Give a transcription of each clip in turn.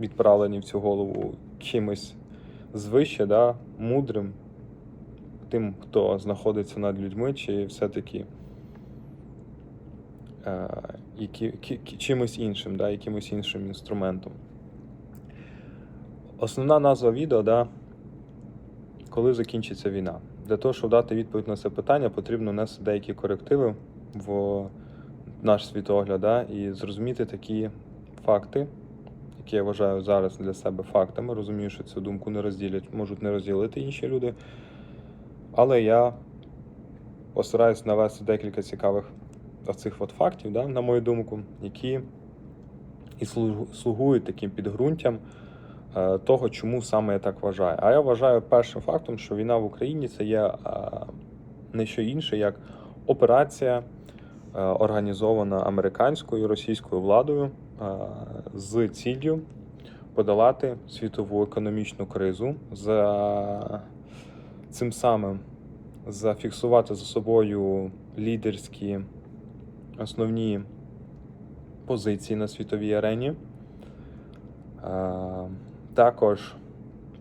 відправлені в цю голову чимось звище, да, мудрим, тим, хто знаходиться над людьми, чи все-таки е, які, чимось іншим, да, якимось іншим інструментом. Основна назва відео, да, коли закінчиться війна. Для того, щоб дати відповідь на це питання, потрібно внести деякі корективи в наш світогляд да, і зрозуміти такі факти, які я вважаю зараз для себе фактами. Розумію, що цю думку не розділять, можуть не розділити інші люди. Але я постараюсь навести декілька цікавих оцих от фактів, да, на мою думку, які і слугують таким підґрунтям е, того, чому саме я так вважаю. А я вважаю першим фактом, що війна в Україні це є е, не що інше, як операція, е, організована американською і російською владою з ціллю подолати світову економічну кризу, за цим самим зафіксувати за собою лідерські основні позиції на світовій арені. Е, Також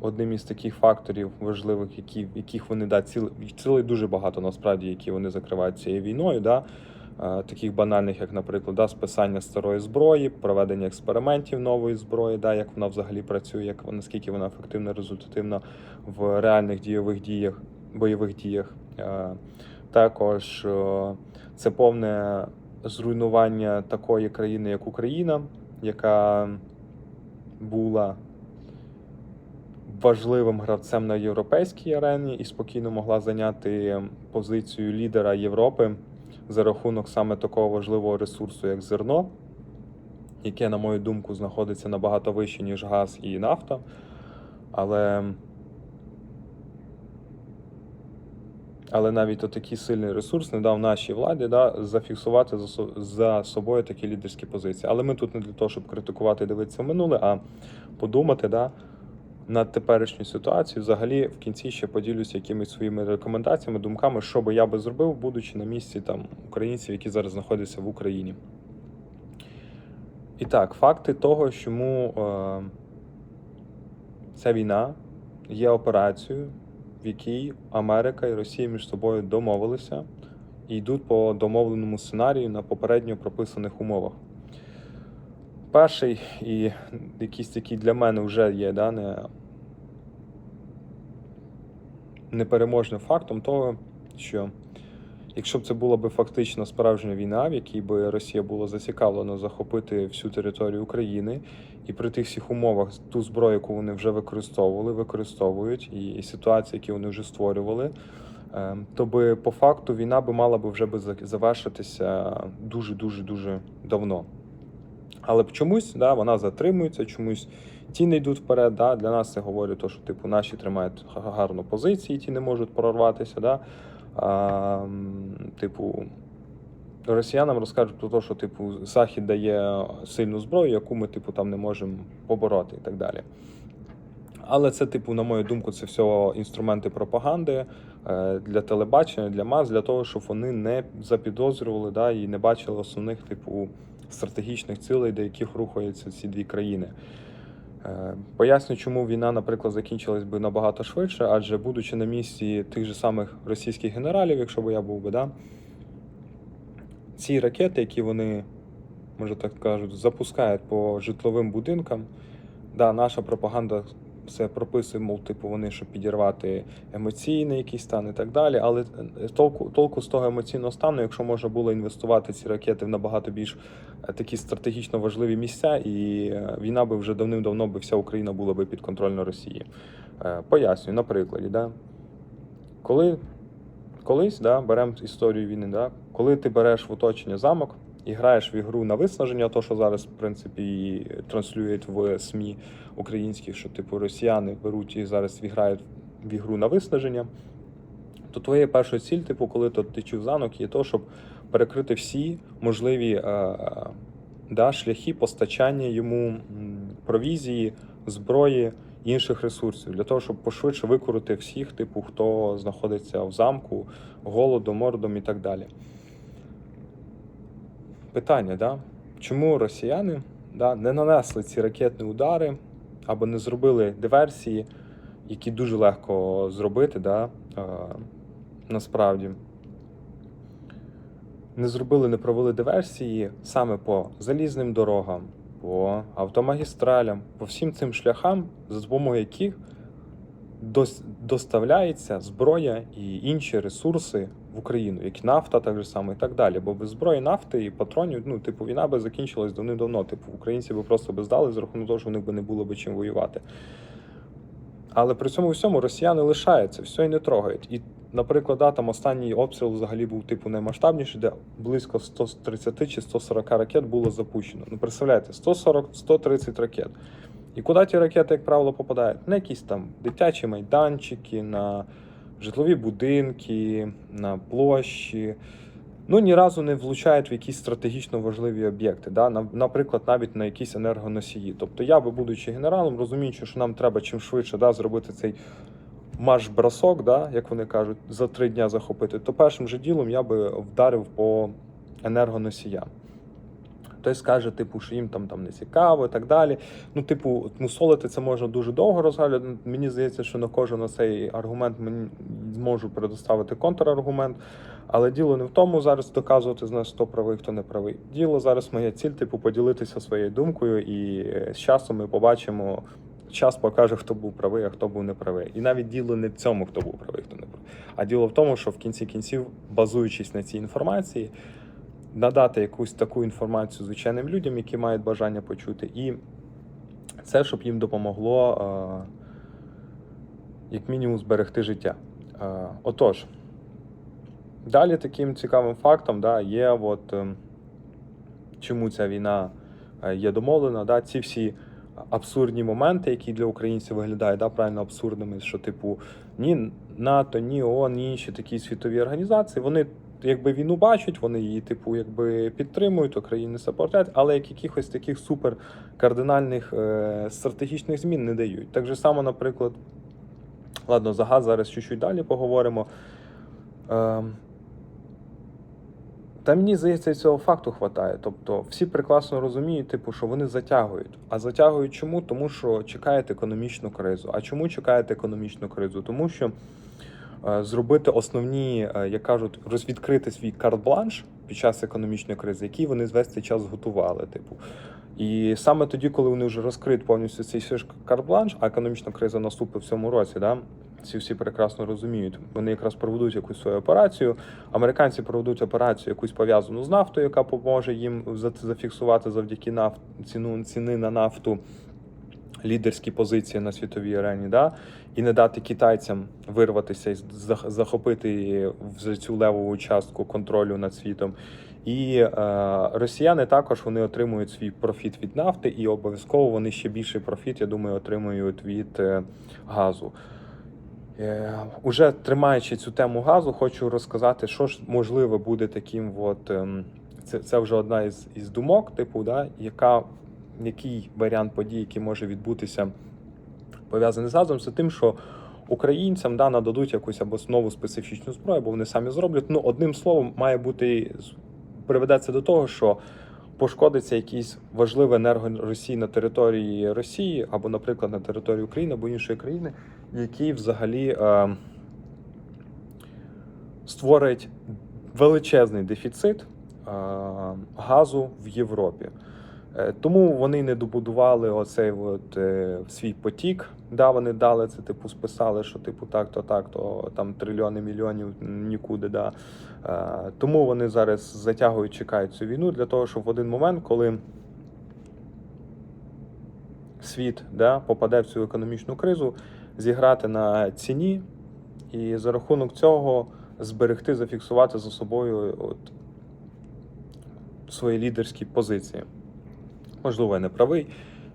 одним із таких факторів важливих, яких вони да, ціли, цілий дуже багато насправді, які вони закривають цією війною. Да, таких банальних, як, наприклад, да, списання старої зброї, проведення експериментів нової зброї, да, як вона взагалі працює, як наскільки вона ефективна, результативна в реальних дійових діях, бойових діях. Е, Також е, це повне зруйнування такої країни, як Україна, яка була важливим гравцем на європейській арені і спокійно могла зайняти позицію лідера Європи за рахунок саме такого важливого ресурсу, як зерно, яке, на мою думку, знаходиться набагато вище, ніж газ і нафта. Але, але навіть отакий сильний ресурс не дав нашій владі да, зафіксувати за, собою такі лідерські позиції. Але ми тут не для того, щоб критикувати і дивитися в минуле, а подумати, да, над теперішньою ситуацією. Взагалі, в кінці ще поділюся якимись своїми рекомендаціями, думками, що би я би зробив, будучи на місці там українців, які зараз знаходяться в Україні. І так, факти того, чому е, ця війна є операцією, в якій Америка і Росія між собою домовилися і йдуть по домовленому сценарію на попередньо прописаних умовах. Перший і якийсь такий для мене вже є да, не, непереможним фактом того, що якщо б це була б фактично справжня війна, в якій би Росія була зацікавлена захопити всю територію України, і при тих всіх умовах ту зброю, яку вони вже використовували, використовують, і, і ситуації, які вони вже створювали, е, то би по факту війна би мала би вже би завершитися дуже дуже дуже давно. Але чомусь да, вона затримується, чомусь ті не йдуть вперед. Да. Для нас це говорить, то, що типу, наші тримають га- гарно позиції, ті не можуть прорватися. Да. А, типу, росіянам розкажуть про те, що типу, Захід дає сильну зброю, яку ми типу, там не можемо побороти і так далі. Але це, типу, на мою думку, це все інструменти пропаганди е, для телебачення, для мас, для того, щоб вони не запідозрювали да, і не бачили основних, типу, стратегічних цілей, до яких рухаються ці дві країни. Е, Поясню, чому війна, наприклад, закінчилась би набагато швидше, адже будучи на місці тих же самих російських генералів, якщо б я був би, да, ці ракети, які вони, може так кажуть, запускають по житловим будинкам, да, наша пропаганда все прописує, мов, типу, вони щоб підірвати емоційний якийсь стан і так далі. Але е, толку, толку з того емоційного стану, якщо можна було інвестувати ці ракети в набагато більш е, такі стратегічно важливі місця, і е, війна би вже давним-давно би вся Україна була би підконтрольна Росії. Пояснюю, на прикладі, да? коли колись да, беремо історію війни, да, коли ти береш в оточення замок і граєш в ігру на виснаження, то що зараз, в принципі, і транслюють в СМІ українських, що типу росіяни беруть і зараз грають в ігру на виснаження, то твоя перша ціль, типу, коли ти чув замок, є то, щоб перекрити всі можливі е, да, шляхи постачання йому провізії, зброї інших ресурсів для того, щоб пошвидше викорити всіх, типу, хто знаходиться в замку, голодом, мордом і так далі. Питання, да? чому росіяни да, не нанесли ці ракетні удари або не зробили диверсії, які дуже легко зробити, да, е, насправді. Не зробили, не провели диверсії саме по залізним дорогам, по автомагістралям, по всім цим шляхам, за допомогою яких доставляється зброя і інші ресурси в Україну, як нафта, так же само і так далі. Бо без зброї, нафти і патронів, ну, типу, війна би закінчилась давним-давно. Типу, українці би просто би здали за рахунок того, що в них би не було би чим воювати. Але при цьому всьому росіяни лишаються, все і не трогають. І, наприклад, да, там останній обстріл взагалі був типу наймасштабніший, де близько 130 чи 140 ракет було запущено. Ну, представляєте, 140-130 ракет. І куди ті ракети, як правило, попадають? На якісь там дитячі майданчики, на житлові будинки, на площі. Ну, ні разу не влучають в якісь стратегічно важливі об'єкти, да? наприклад, навіть на якісь енергоносії. Тобто я би, будучи генералом, розуміючи, що нам треба чим швидше да, зробити цей марш-бросок, да, як вони кажуть, за три дня захопити, то першим же ділом я би вдарив по енергоносіям. Хтось скаже, типу, що їм там, там не цікаво і так далі. Ну, типу, мусолити це можна дуже довго розглядати. Мені здається, що на кожен цей аргумент мені зможу предоставити контраргумент. Але діло не в тому зараз доказувати з нас, хто правий, хто не правий. Діло зараз моя ціль, типу, поділитися своєю думкою, і е, з часом ми побачимо. Час покаже, хто був правий, а хто був неправий. І навіть діло не в цьому, хто був правий, хто не правий. А діло в тому, що в кінці кінців, базуючись на цій інформації, надати якусь таку інформацію звичайним людям, які мають бажання почути, і це щоб їм допомогло, е, як мінімум, зберегти життя. Е, Отож, далі таким цікавим фактом да, є, от, ем, чому ця війна е, є домовлена, да, ці всі абсурдні моменти, які для українців виглядають да, правильно абсурдними, що, типу, ні НАТО, ні ООН, ні інші такі світові організації, вони якби війну бачать, вони її, типу, якби підтримують, України сапортять, але як якихось таких супер кардинальних е, стратегічних змін не дають. Так же само, наприклад, ладно, за газ зараз чуть-чуть далі поговоримо. Е, та мені здається, цього факту хватає. Тобто всі прекрасно розуміють, типу, що вони затягують. А затягують чому? Тому що чекають економічну кризу. А чому чекають економічну кризу? Тому що зробити основні, е, як кажуть, розвідкрити свій карт-бланш під час економічної кризи, який вони весь цей час готували. Типу. І саме тоді, коли вони вже розкриють повністю цей карт-бланш, а економічна криза наступить в цьому році, да? ці всі прекрасно розуміють. Вони якраз проведуть якусь свою операцію. Американці проведуть операцію якусь пов'язану з нафтою, яка поможе їм за- зафіксувати завдяки нафт, ціну ціни на нафту лідерські позиції на світовій арені, да? І не дати китайцям вирватися і захопити вже цю левову частку контролю над світом. І е, росіяни також вони отримують свій профіт від нафти, і обов'язково вони ще більший профіт, я думаю, отримують від е, газу. Е, Уже тримаючи цю тему газу, хочу розказати, що ж можливо буде таким. От, ем, це, це вже одна із, із думок, типу, да, яка, який варіант подій, який може відбутися пов'язаний з газом, це тим, що українцям да, нададуть якусь або нову специфічну зброю, або вони самі зроблять. Ну, одним словом, має бути приведеться до того, що пошкодиться якийсь важливий енергоресій на території Росії, або, наприклад, на території України або іншої країни, який взагалі е, створить величезний дефіцит е, газу в Європі. Е, Тому вони не добудували оцей от, е, свій потік. Да, вони дали це, типу, списали, що типу так-то, так-то там трильйони мільйонів нікуди. Да. Е, Тому вони зараз затягують, чекають цю війну для того, щоб в один момент, коли світ да, попаде в цю економічну кризу, зіграти на ціні і за рахунок цього зберегти, зафіксувати за собою от, свої лідерські позиції. Можливо, я не правий.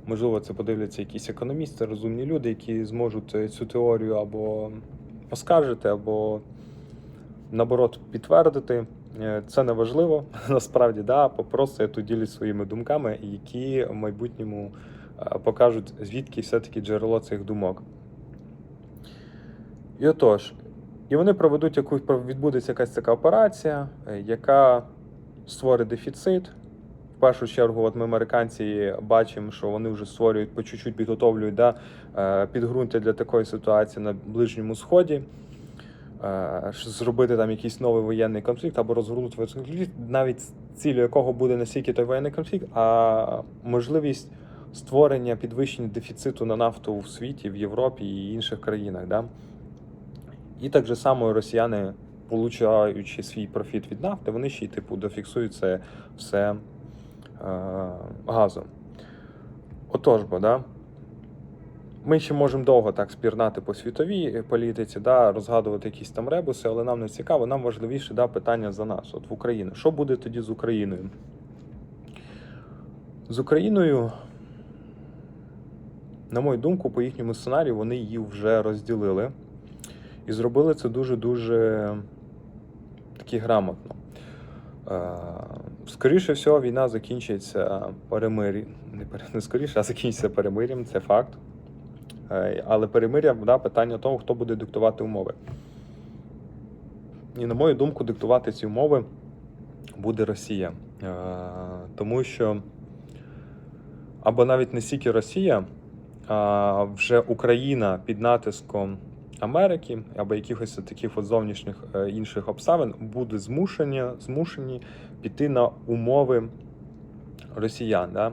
Можливо, це подивляться якісь економісти, розумні люди, які зможуть е, цю теорію або оскаржити, або наоборот підтвердити. Е, Це не важливо насправді, да, просто я тут ділюсь своїми думками, які в майбутньому е, покажуть, звідки все-таки джерело цих думок. І отож, і вони проведуть якусь відбудеться якась така операція, яка створить дефіцит, В першу чергу, от ми американці бачимо, що вони вже створюють по чуть-чуть підготовлюють да, е, підґрунтя для такої ситуації на Ближньому Сході. Е, зробити там якийсь новий воєнний конфлікт або розгорнути воєнний конфлікт, навіть цілю якого буде не стільки той воєнний конфлікт, а можливість створення підвищення дефіциту на нафту в світі, в Європі і інших країнах. Да? І так же само росіяни, получаючи свій профіт від нафти, вони ще й типу дофіксують це все е, газом. Отож бо, да? Ми ще можемо довго так спірнати по світовій політиці, да, розгадувати якісь там ребуси, але нам не цікаво. Нам важливіше да, питання за нас, от в Україну. Що буде тоді з Україною? З Україною, на мою думку, по їхньому сценарію, вони її вже розділили. І зробили це дуже-дуже таки грамотно. Скоріше всього, війна закінчиться перемир'ям. Не, не скоріше, а закінчиться перемир'ям, це факт. Е, Але перемир'я да, питання того, хто буде диктувати умови. І, на мою думку, диктувати ці умови буде Росія. Е, Тому що або навіть не стільки Росія, а вже Україна під натиском Америки або якихось таких от зовнішніх е, інших обставин буде змушені, змушені піти на умови росіян. Да?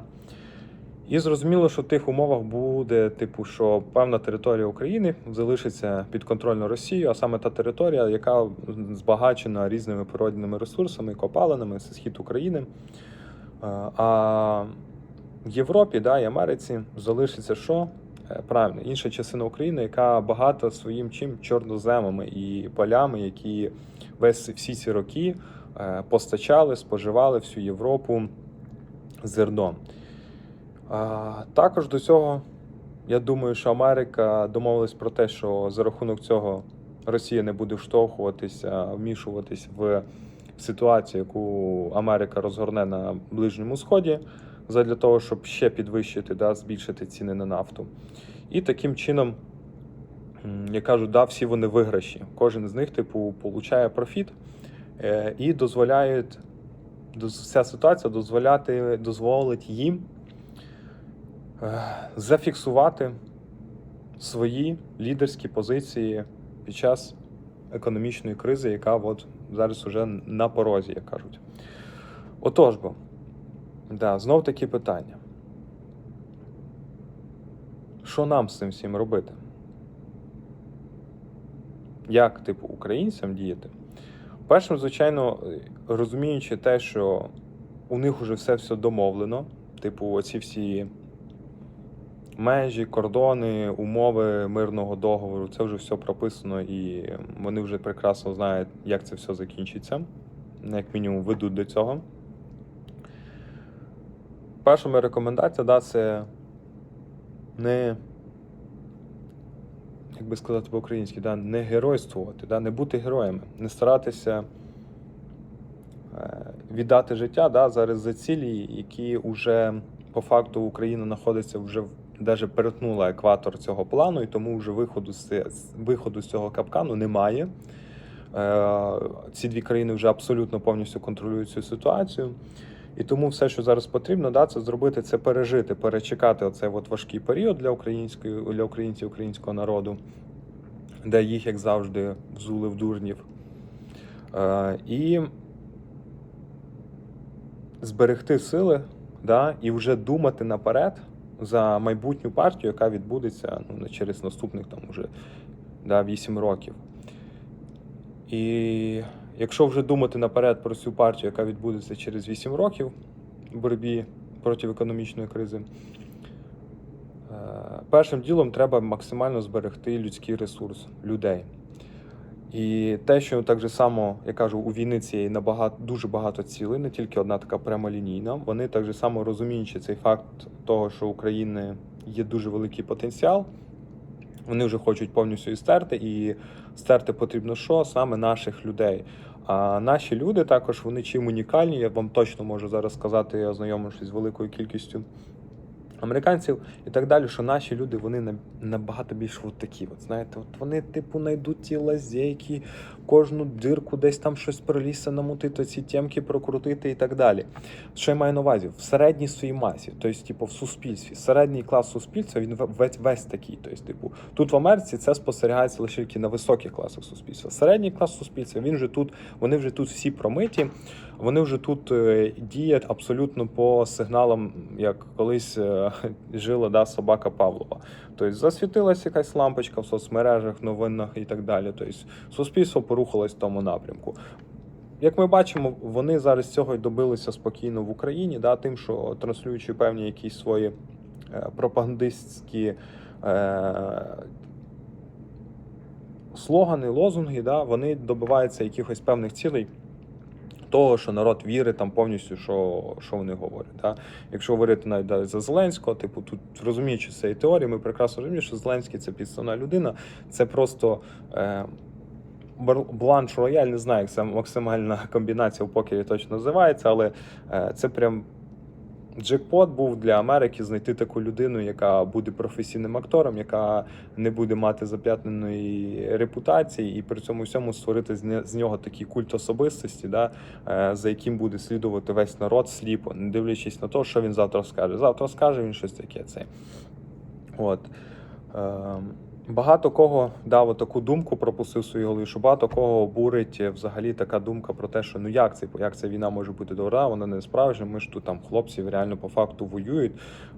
І зрозуміло, що в тих умовах буде, типу, що певна територія України залишиться під контролем Росії, а саме та територія, яка збагачена різними природними ресурсами, копалинами, це схід України. Е, А в Європі да, і Америці залишиться що? Е, Правильно, інша частина України, яка багата своїм чим? Чорноземами і полями, які весь всі ці роки е, постачали, споживали всю Європу зерном. Також до цього, я думаю, що Америка домовилась про те, що за рахунок цього Росія не буде вштовхуватися, вмішуватись в ситуацію, яку Америка розгорне на Ближньому Сході, задля того, щоб ще підвищити, да, збільшити ціни на нафту. І таким чином, я кажу, да, всі вони виграші. Кожен з них, типу, получає профіт е, і дозволяє, вся ситуація дозволяти, дозволить їм е, зафіксувати свої лідерські позиції під час економічної кризи, яка от зараз уже на порозі, як кажуть. Отож бо, да, знов такі питання. Що нам з цим всім робити? Як, типу, українцям діяти? Першим, звичайно, розуміючи те, що у них вже все все домовлено, типу, оці всі межі, кордони, умови мирного договору, це вже все прописано, і вони вже прекрасно знають, як це все закінчиться. Як мінімум, ведуть до цього. Перша моя рекомендація, да, це не, як би сказати по-українськи, да, не геройствувати, да, не бути героями, не старатися е, віддати життя да, зараз за цілі, які вже по факту Україна знаходиться вже даже перетнула екватор цього плану, і тому вже виходу з- виходу з цього капкану немає. Е, Ці дві країни вже абсолютно повністю контролюють цю ситуацію. І тому все, що зараз потрібно, да, це зробити, це пережити, перечекати оцей от важкий період для української для українців, українського народу, де їх, як завжди, взули в дурнів. Е, і зберегти сили, да, і вже думати наперед за майбутню партію, яка відбудеться ну, через наступних там уже да, 8 років. І якщо вже думати наперед про цю партію, яка відбудеться через 8 років в боротьбі проти економічної кризи, е, першим ділом треба максимально зберегти людський ресурс людей. І те, що так же само, я кажу, у війни цієї набагато дуже багато цілей, не тільки одна така прямолінійна. Вони так же само розуміючи цей факт того, що України є дуже великий потенціал, вони вже хочуть повністю і стерти, і стерти потрібно що? Саме наших людей. А наші люди також вони чим унікальні. Я вам точно можу зараз сказати, я ознайомившись з великою кількістю американців і так далі, що наші люди вони на- набагато більш от такі. От, знаєте, от вони, типу, знайдуть ті лазейки, кожну дирку десь там щось пролізти, намутити, ці тємки прокрутити і так далі. Що я маю на увазі? В середній своїй масі, тобто, типу, в суспільстві. Середній клас суспільства він весь, весь такий. Тобто, типу, тут в Америці це спостерігається лише тільки на високих класах суспільства. Середній клас суспільства він вже тут, вони вже тут всі промиті, вони вже тут е, діють абсолютно по сигналам, як колись е, жила да, собака Павлова. Тобто засвітилася якась лампочка в соцмережах, новинах і так далі. Тобто суспільство порухалось в тому напрямку. Як ми бачимо, вони зараз цього й добилися спокійно в Україні, да, тим, що транслюючи певні якісь свої е, пропагандистські е, слогани, лозунги, да, вони добиваються якихось певних цілей. Того, що народ вірить там повністю, що, що вони говорять. Да? Якщо говорити навіть да, за Зеленського, типу, тут розуміючи цієї теорії, ми прекрасно розуміємо, що Зеленський це підставна людина, це просто е, бланш рояль, не знаю, як це максимальна комбінація в покері точно називається, але е, це прям джекпот був для Америки знайти таку людину, яка буде професійним актором, яка не буде мати зап'ятненої репутації, і при цьому всьому створити з нього такий культ особистості, да, е, за яким буде слідувати весь народ сліпо, не дивлячись на те, що він завтра скаже. Завтра скаже він щось таке. Це. От. Багато кого дав таку думку, пропустив в своїй голові, що багато кого обурить е, взагалі така думка про те, що ну як це, як ця війна може бути добра, вона не справжня. Ми ж тут там хлопці реально по факту воюють,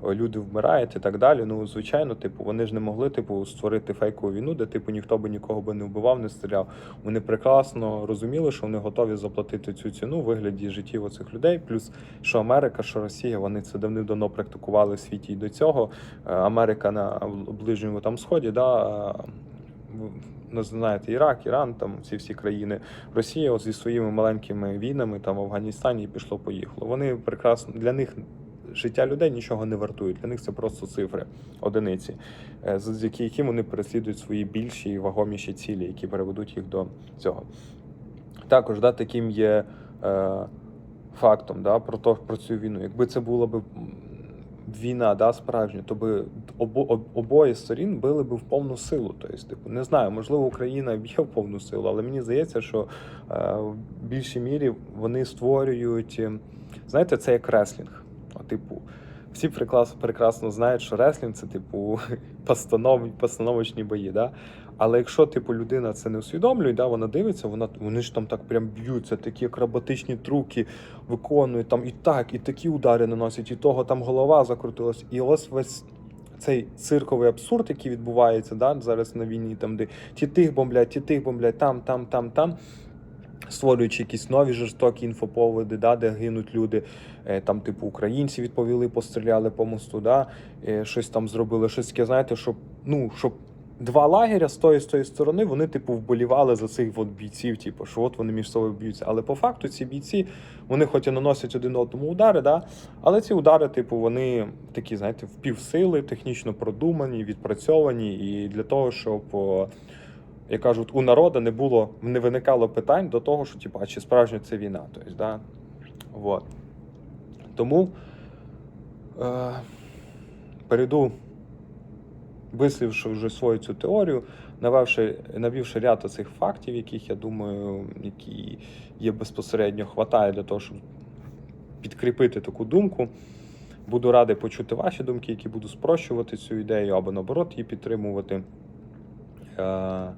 люди вмирають і так далі. Ну звичайно, типу, вони ж не могли типу створити фейкову війну, де типу ніхто би нікого би не вбивав, не стріляв. Вони прекрасно розуміли, що вони готові заплатити цю ціну в вигляді життів оцих людей. Плюс що Америка, що Росія, вони це давним-давно практикували в світі і до цього. Е, Америка на ближньому там сході, да. Не знаєте, Ірак, Іран, там ці всі країни. Росія от зі своїми маленькими війнами там в Афганістані пішло поїхало. Вони прекрасно для них життя людей нічого не вартують. Для них це просто цифри, одиниці, е, завдяки яким вони переслідують свої більші і вагоміші цілі, які переведуть їх до цього. Також да, таким є е, фактом да, про, то, про цю війну. Якби це була б війна да, справжня, то би обо, обоє сторін били б в повну силу. Тобто, типу, не знаю, можливо, Україна б'є в повну силу, але мені здається, що е, в більшій мірі вони створюють, е, знаєте, це як реслінг. Типу, всі прекрасно, прекрасно знають, що реслінг це типу постанов, постановочні бої. Да? Але якщо типу людина це не усвідомлює, да, вона дивиться, вона вони ж там так прям б'ються, такі акробатичні трюки виконують там і так, і такі удари наносять, і того там голова закрутилась. І ось весь цей цирковий абсурд, який відбувається да, зараз на війні, там де ті тих бомблять, ті тих бомблять, там, там, там, там. Створюючи якісь нові жорстокі інфоповоди, да, де гинуть люди, Е, там, типу, українці відповіли, постріляли по мосту, да, е, щось там зробили, щось таке, знаєте, щоб, ну, щоб два лагеря з тої з тої сторони, вони, типу, вболівали за цих от бійців, типу, що от вони між собою б'ються. Але по факту ці бійці, вони хоч і наносять один одному удари, да, але ці удари, типу, вони такі, знаєте, в півсили, технічно продумані, відпрацьовані, і для того, щоб. як кажуть, у народу не було, не виникало питань до того, що типу, а чи справжня це війна. Тобто, да? вот. Тому е, перейду, вислівши вже свою цю теорію, навівши, навівши ряд цих фактів, яких я думаю, які є безпосередньо хватає для того, щоб підкріпити таку думку. Буду радий почути ваші думки, які буду спрощувати цю ідею або наоборот її підтримувати. Е,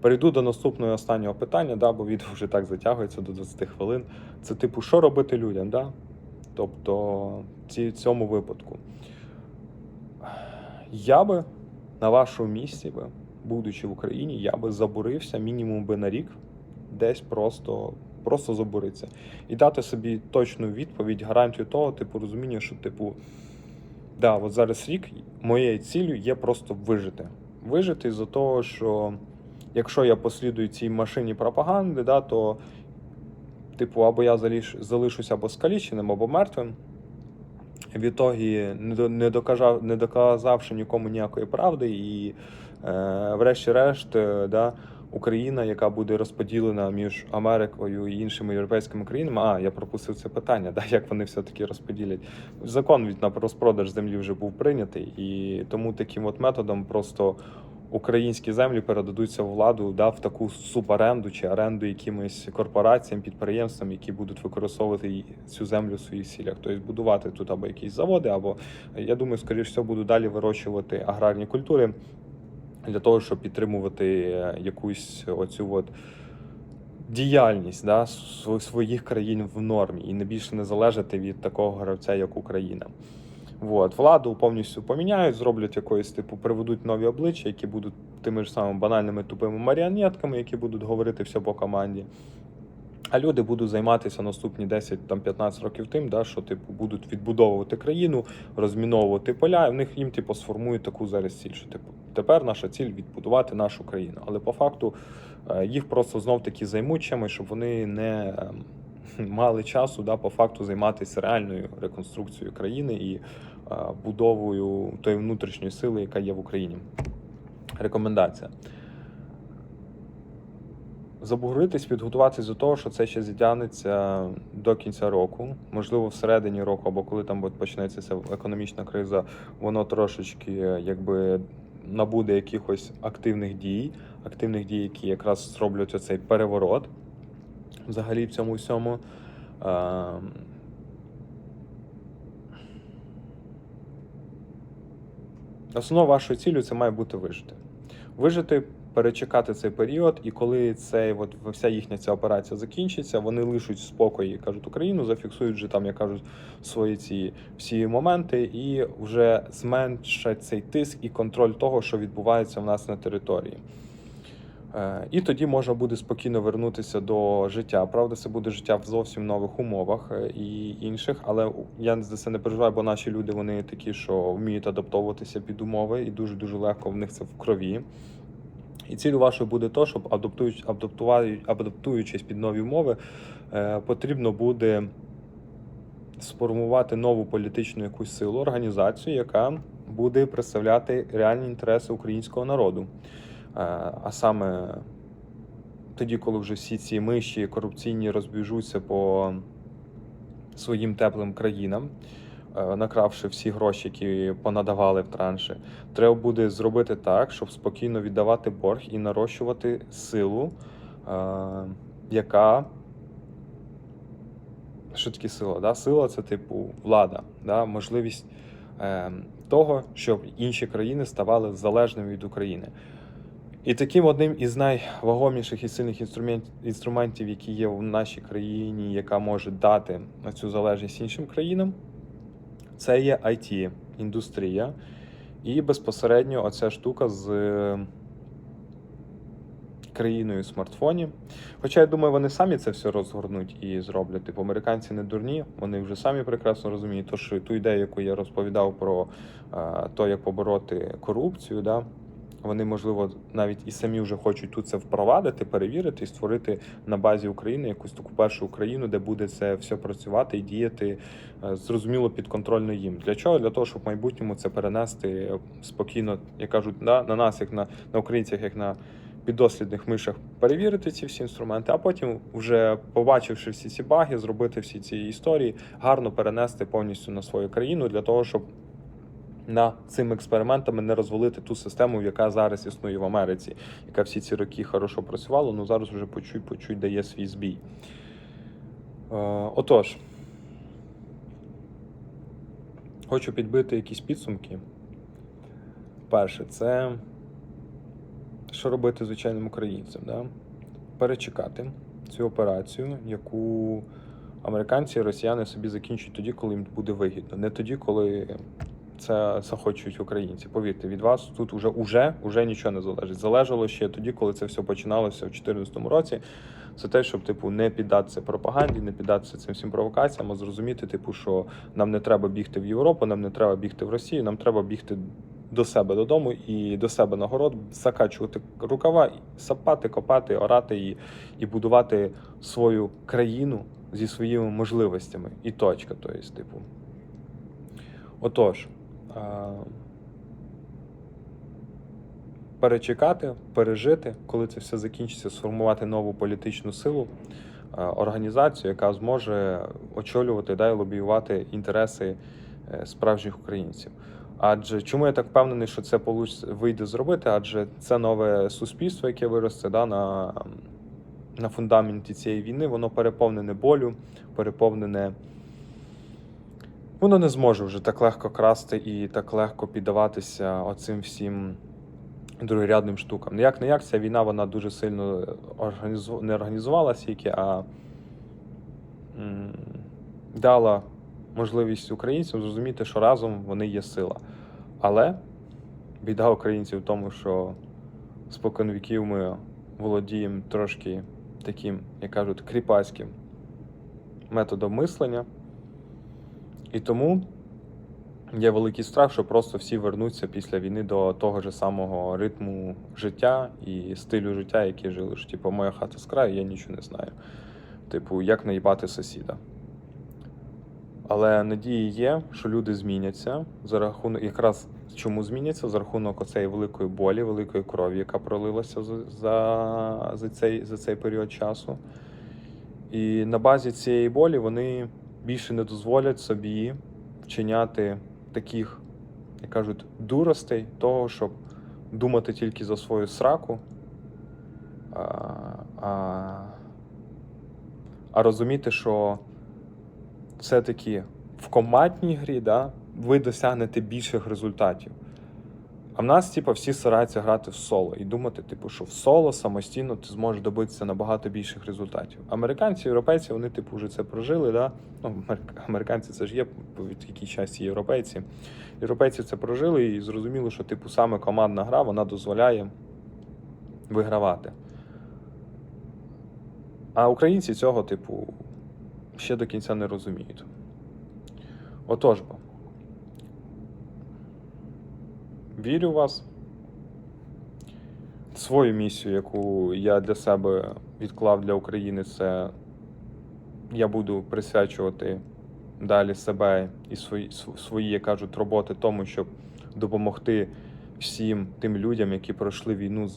Перейду до наступного останнього питання, да, бо відео вже так затягується до 20 хвилин. Це типу, що робити людям? Да? Тобто, в цьому випадку. Я би на вашому місці, би, будучи в Україні, я би забурився мінімум би на рік, десь просто, просто забуритися. І дати собі точну відповідь, гарантію того, типу, розуміння, що, типу, да, от зараз рік моєю ціллю є просто вижити. Вижити з-за того, що якщо я послідую цій машині пропаганди, да, то, типу, або я заліш, залишусь або скаліченим, або мертвим. В ітогі, не, доказав, не, доказавши нікому ніякої правди, і, е, врешті-решт, е, да, Україна, яка буде розподілена між Америкою і іншими європейськими країнами. А я пропустив це питання, да, як вони все таки розподілять. Закон від на розпродаж землі вже був прийнятий, і тому таким от методом просто українські землі передадуться в владу да, в таку суборенду чи оренду якимось корпораціям, підприємствам, які будуть використовувати цю землю в своїх цілях. Тобто будувати тут або якісь заводи, або я думаю, скоріш всього, будуть далі вирощувати аграрні культури для того, щоб підтримувати е, якусь оцю от діяльність да, св- своїх країн в нормі і не більше не залежати від такого гравця, як Україна. От, владу повністю поміняють, зроблять якоїсь типу, приведуть нові обличчя, які будуть тими ж самими банальними тупими маріонетками, які будуть говорити все по команді. А люди будуть займатися наступні 10-15 років тим, да, що типу будуть відбудовувати країну, розміновувати поля, і в них їм типу сформують таку зараз ціль, що типу тепер наша ціль відбудувати нашу країну. Але по факту е, їх просто знов таки займуть чимось, щоб вони не ем, мали часу да, по факту займатися реальною реконструкцією країни і е, будовою тої внутрішньої сили, яка є в Україні. Рекомендація. Забуритись, підготуватись до того, що це ще зітягнеться до кінця року, можливо, всередині року, або коли там почнеться ця економічна криза, воно трошечки якби набуде якихось активних дій, активних дій, які якраз зроблять оцей переворот взагалі в цьому всьому. Ем, Основною вашою цілею це має бути вижити. Вижити, перечекати цей період, і коли цей, от, вся їхня ця операція закінчиться, вони лишуть спокої, кажуть, Україну, зафіксують вже там, як кажуть, свої ці всі моменти, і вже зменшать цей тиск і контроль того, що відбувається в нас на території. Е, І тоді можна буде спокійно вернутися до життя. Правда, це буде життя в зовсім нових умовах е, і інших. Але я за це не переживаю, бо наші люди вони такі, що вміють адаптовуватися під умови, і дуже дуже легко в них це в крові. І ціль вашою буде то, щоб адаптуючи, адаптуючись під нові умови, е, потрібно буде сформувати нову політичну якусь силу, організацію, яка буде представляти реальні інтереси українського народу. Е, А саме тоді, коли вже всі ці миші корупційні розбіжуться по своїм теплим країнам, е, накравши всі гроші, які понадавали в транші, треба буде зробити так, щоб спокійно віддавати борг і нарощувати силу, е, яка. Що таке сила? Да? Сила це типу влада, да? можливість е, того, щоб інші країни ставали залежними від України. І таким одним із найвагоміших і сильних інструментів, які є в нашій країні, яка може дати цю залежність іншим країнам, це є it індустрія і безпосередньо оця штука з е, країною смартфонів. Хоча я думаю, вони самі це все розгорнуть і зроблять. Типу, американці не дурні, вони вже самі прекрасно розуміють, то, що ту ідею, яку я розповідав про е, то, як побороти корупцію, да, вони, можливо, навіть і самі вже хочуть тут це впровадити, перевірити і створити на базі України якусь таку першу Україну, де буде це все працювати і діяти е, зрозуміло підконтрольно їм. Для чого? Для того, щоб в майбутньому це перенести е, спокійно, як кажуть, да, на нас, як на, на українцях, як на піддослідних мишах, перевірити ці всі інструменти, а потім, вже побачивши всі ці баги, зробити всі ці історії, гарно перенести повністю на свою країну для того, щоб на цими експериментами не розвалити ту систему, яка зараз існує в Америці, яка всі ці роки хорошо працювала, ну зараз вже почуть, почуть дає свій збій. Е, отож, хочу підбити якісь підсумки. Перше, це що робити звичайним українцям? Да? Перечекати цю операцію, яку американці і росіяни собі закінчують тоді, коли їм буде вигідно, не тоді, коли це захочуть українці. Повірте, від вас тут уже, уже, уже нічого не залежить. Залежало ще тоді, коли це все починалося в 2014 році. Це те, щоб типу не піддатися пропаганді, не піддатися цим всім провокаціям, а зрозуміти, типу, що нам не треба бігти в Європу, нам не треба бігти в Росію, нам треба бігти до себе додому і до себе на город, закачувати рукава, сапати, копати, орати і, і будувати свою країну зі своїми можливостями. І точка. Тобто, типу. Отож. Перечекати, пережити, коли це все закінчиться, сформувати нову політичну силу, організацію, яка зможе очолювати да, і лобіювати інтереси е, справжніх українців. Адже чому я так впевнений, що це вийде зробити? Адже це нове суспільство, яке виросте да, на, на фундаменті цієї війни, воно переповнене болю, переповнене. Воно не зможе вже так легко красти і так легко піддаватися оцим всім другорядним штукам. Ну, Як не як, ця війна вона дуже сильно організу... не організувалася, тільки, а дала можливість українцям зрозуміти, що разом вони є сила. Але біда українців в тому, що споконвіків ми володіємо трошки таким, як кажуть, кріпацьким методом мислення. І тому є великий страх, що просто всі вернуться після війни до того ж самого ритму життя і стилю життя, який жили. Що, типу, моя хата з краю, я нічого не знаю. Типу, як наїбати сусіда. Але надії є, що люди зміняться за рахунок, якраз чому зміняться за рахунок оцеї великої болі, великої крові, яка пролилася за, за, цей, за цей період часу. І на базі цієї болі вони більше не дозволять собі вчиняти таких, як кажуть, дуростей, того, щоб думати тільки за свою сраку, а, а, а розуміти, що все-таки в командній грі да, ви досягнете більших результатів. А в нас, типу, всі стараються грати в соло і думати, типу, що в соло самостійно ти зможеш добитися набагато більших результатів. Американці, європейці, вони, типу, вже це прожили. Да? Ну, американці це ж є від якій часті європейці. Європейці це прожили і зрозуміли, що типу саме командна гра вона дозволяє вигравати. А українці цього, типу, ще до кінця не розуміють. Отож бо. Вірю в вас. Свою місію, яку я для себе відклав для України, це я буду присвячувати далі себе і свої, свої, як кажуть, роботи тому, щоб допомогти всім тим людям, які пройшли війну,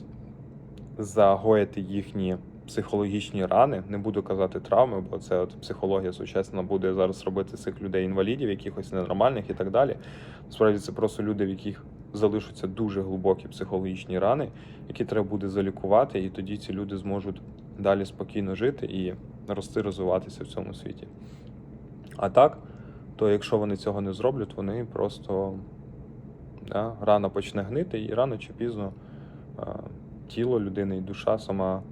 загоїти їхні психологічні рани. Не буду казати травми, бо це от психологія сучасна буде зараз робити цих людей інвалідів, якихось ненормальних і так далі. Насправді це просто люди, в яких залишаться дуже глибокі психологічні рани, які треба буде залікувати, і тоді ці люди зможуть далі спокійно жити і рости, розвиватися в цьому світі. А так, то якщо вони цього не зроблять, вони просто да, рано почне гнити, і рано чи пізно а, тіло людини і душа сама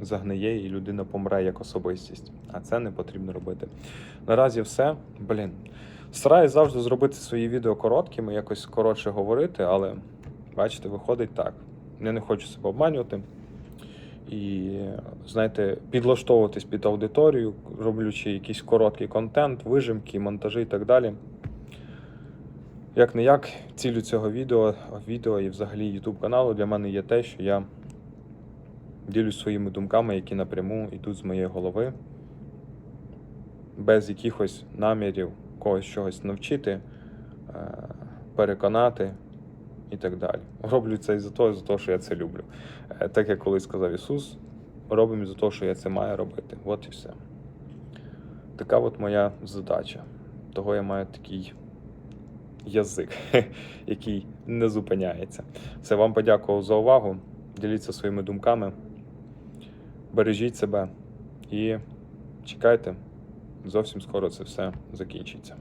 загниє, і людина помре як особистість. А це не потрібно робити. Наразі все. Блін. Стараюсь завжди зробити свої відео короткими, якось коротше говорити, але бачите, виходить так. Я не хочу себе обманювати. І, знаєте, підлаштовуватись під аудиторію, роблячи якийсь короткий контент, вижимки, монтажі і так далі. Як не як, цілю цього відео, відео і взагалі YouTube каналу для мене є те, що я ділюсь своїми думками, які напряму йдуть з моєї голови, без якихось намірів когось чогось навчити, е, переконати і так далі. Роблю це із-за того, за того, що я це люблю. Е, Так як колись сказав Ісус, робимо із-за того, що я це маю робити. От і все. Така от моя задача. Того я маю такий язик, який не зупиняється. Все, вам подякував за увагу. Діліться своїми думками. Бережіть себе і чекайте, зовсім скоро це все закінчиться.